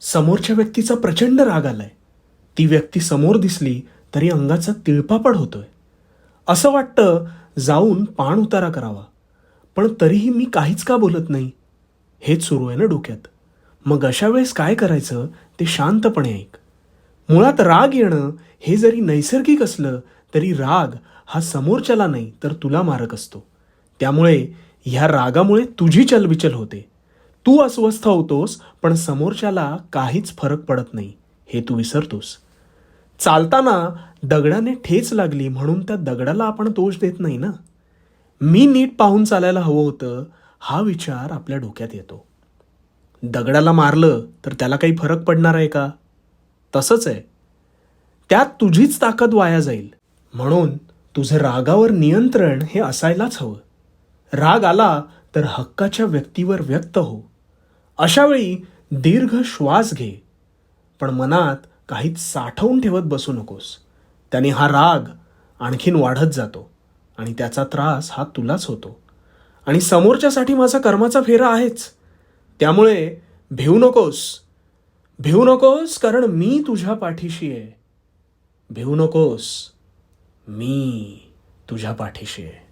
समोरच्या व्यक्तीचा प्रचंड राग आलाय. ती व्यक्ती समोर दिसली तरी अंगाचा तिळपापड होतोय. असं वाटतं जाऊन पाण उतारा करावा. पण तरीही मी काहीच का बोलत नाही? हेच सुरू आहे ना डोक्यात. मग अशा वेळेस काय करायचं ते शांतपणे ऐक. मुळात राग येणं हे जरी नैसर्गिक असलं तरी राग हा समोरच्याला नाही तर तुला मारक असतो. त्यामुळे ह्या रागामुळे तुझी चलबिचल होते. तू अस्वस्थ होतोस पण समोरच्याला काहीच फरक पडत नाही हे तू विसरतोस. चालताना दगडाने ठेच लागली म्हणून त्या दगडाला आपण दोष देत नाही ना? मी नीट पाहून चालायला हवं होतं हा विचार आपल्या डोक्यात येतो. दगडाला मारलं तर त्याला काही फरक पडणार आहे का? तसंच आहे. त्यात तुझीच ताकद वाया जाईल. म्हणून तुझं रागावर नियंत्रण हे असायलाच हवं. राग आला तर हक्काच्या व्यक्तीवर व्यक्त हो. अशावेळी दीर्घ श्वास घे. पण मनात काहीच साठवून ठेवत बसू नकोस. त्याने हा राग आणखीन वाढत जातो आणि त्याचा त्रास हा तुलाच होतो. आणि समोरच्यासाठी माझा कर्माचा फेरा आहेच. त्यामुळे भिवू नकोस. भिवू नकोस कारण मी तुझ्या पाठीशी आहे. भिवू नकोस. मी तुझ्या पाठीशी आहे.